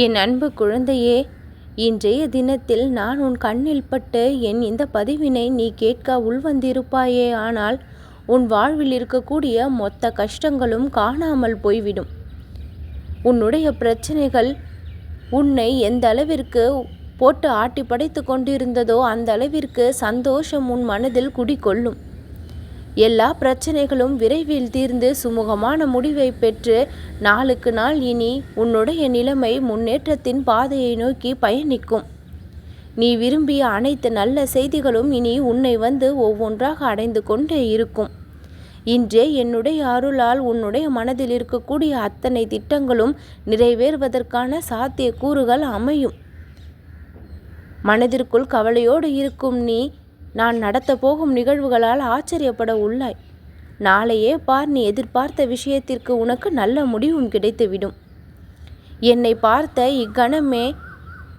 என் அன்பு குழந்தையே இன்றைய தினத்தில் நான் உன் கண்ணில் பட்டு என் இந்த பதிவினை நீ கேட்க உள்வந்திருப்பாயே ஆனால் உன் வாழ்வில் இருக்கக்கூடிய மொத்த கஷ்டங்களும் காணாமல் போய்விடும். உன்னுடைய பிரச்சனைகள் உன்னை எந்த அளவிற்கு போட்டு ஆட்டி படைத்து கொண்டிருந்ததோ அந்த அளவிற்கு சந்தோஷம் உன் மனதில் குடிகொள்ளும். எல்லா பிரச்சனைகளும் விரைவில் தீர்ந்து சுமூகமான முடிவை பெற்று நாளுக்கு நாள் இனி உன்னுடைய நிலைமை முன்னேற்றத்தின் பாதையை நோக்கி பயணிக்கும். நீ விரும்பிய அனைத்து நல்ல செய்திகளும் இனி உன்னை வந்து ஒவ்வொன்றாக அடைந்து கொண்டே இருக்கும். இன்றே என்னுடைய அருளால் உன்னுடைய மனதில் இருக்கக்கூடிய அத்தனை திட்டங்களும் நிறைவேறுவதற்கான சாத்திய கூறுகள் அமையும். மனதிற்குள் கவலையோடு இருக்கும் நீ நான் நடத்த போகும் நிகழ்வுகளால் ஆச்சரியப்பட உள்ளாய். நாளையே பார் நீ எதிர்பார்த்த விஷயத்திற்கு உனக்கு நல்ல முடிவும் கிடைத்துவிடும். என்னை பார்த்த இக்கணமே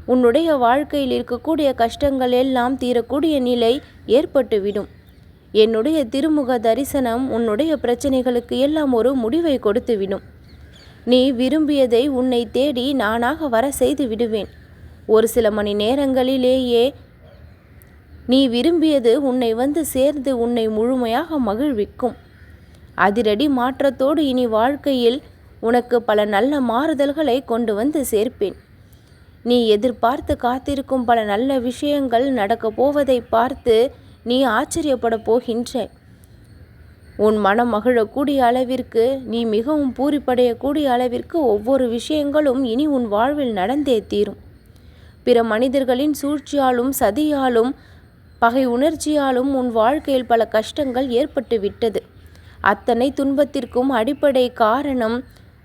உன்னுடைய வாழ்க்கையில் இருக்கக்கூடிய கஷ்டங்கள் எல்லாம் தீரக்கூடிய நிலை ஏற்பட்டுவிடும். என்னுடைய திருமுக தரிசனம் உன்னுடைய பிரச்சனைகளுக்கு எல்லாம் ஒரு முடிவை கொடுத்துவிடும். நீ விரும்பியதை உன்னை தேடி நானாக வர செய்து விடுவேன். ஒரு சில மணி நேரங்களிலேயே நீ விரும்பியது உன்னை வந்து சேர்ந்து உன்னை முழுமையாக மகிழ்விக்கும். அதிரடி மாற்றத்தோடு இனி வாழ்க்கையில் உனக்கு பல நல்ல மாறுதல்களை கொண்டு வந்து சேர்ப்பேன். நீ எதிர்பார்த்து காத்திருக்கும் பல நல்ல விஷயங்கள் நடக்கப் போவதை பார்த்து நீ ஆச்சரியப்பட போகின்ற. உன் மனம் மகிழக்கூடிய அளவிற்கு நீ மிகவும் பூரிப்படையக்கூடிய அளவிற்கு ஒவ்வொரு விஷயங்களும் இனி உன் வாழ்வில் நடந்தே தீரும். பிற மனிதர்களின் சூழ்ச்சியாலும் சதியாலும் பகை உணர்ச்சியாலும் உன் வாழ்க்கையில் பல கஷ்டங்கள் ஏற்பட்டு விட்டது அத்தனை துன்பத்திற்கும் அடிப்படை காரணம்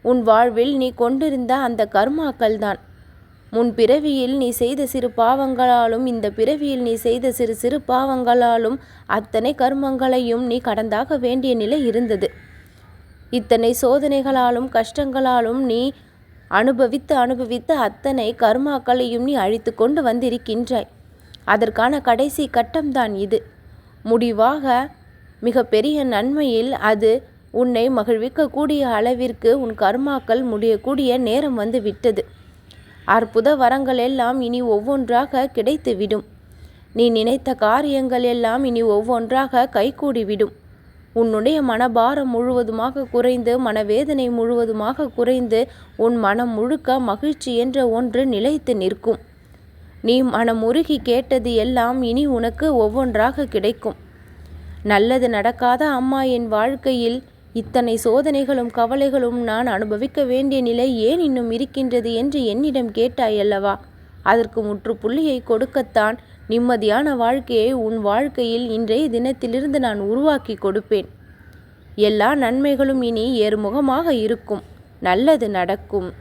உன் வாழ்வில் நீ கொண்டிருந்த அந்த கர்மாக்கள் தான் முன் பிறவியில் நீ செய்த சிறு பாவங்களாலும் இந்த பிறவியில் நீ செய்த சிறு சிறு பாவங்களாலும் அத்தனை கர்மங்களையும் நீ கடந்தாக வேண்டிய நிலை இருந்தது. இத்தனை சோதனைகளாலும் கஷ்டங்களாலும் நீ அனுபவித்து அனுபவித்து அத்தனை கர்மாக்களையும் நீ அழித்து கொண்டு வந்திருக்கின்றாய். அதற்கான கடைசி கட்டம்தான் இது. முடிவாக மிகப்பெரிய நன்மையில் அது உன்னை மகிழ்விக்கக்கூடிய அளவிற்கு உன் கர்மாக்கள் முடியக்கூடிய நேரம் வந்து விட்டது. அற்புத வரங்கள் எல்லாம் இனி ஒவ்வொன்றாக கிடைத்துவிடும் நீ நினைத்த காரியங்கள் எல்லாம் இனி ஒவ்வொன்றாக கைகூடிவிடும். உன்னுடைய மனபாரம் முழுவதுமாக குறைந்து மனவேதனை முழுவதுமாக குறைந்து உன் மனம் முழுக்க மகிழ்ச்சி என்ற ஒன்று நிலைத்து நிற்கும். நீ மனமுருகி கேட்டது எல்லாம் இனி உனக்கு ஒவ்வொன்றாக கிடைக்கும். நல்லது நடக்காத அம்மா என் வாழ்க்கையில் இத்தனை சோதனைகளும் கவலைகளும் நான் அனுபவிக்க வேண்டிய நிலை ஏன் இன்னும் இருக்கின்றது என்று என்னிடம் கேட்டாய் அல்லவா? அதற்கு முற்றுப்புள்ளியை கொடுக்கத்தான் நிம்மதியான வாழ்க்கையை உன் வாழ்க்கையில் இன்றைய தினத்திலிருந்து நான் உருவாக்கி கொடுப்பேன். எல்லா நன்மைகளும் இனி ஏறுமுகமாக இருக்கும். நல்லது நடக்கும்.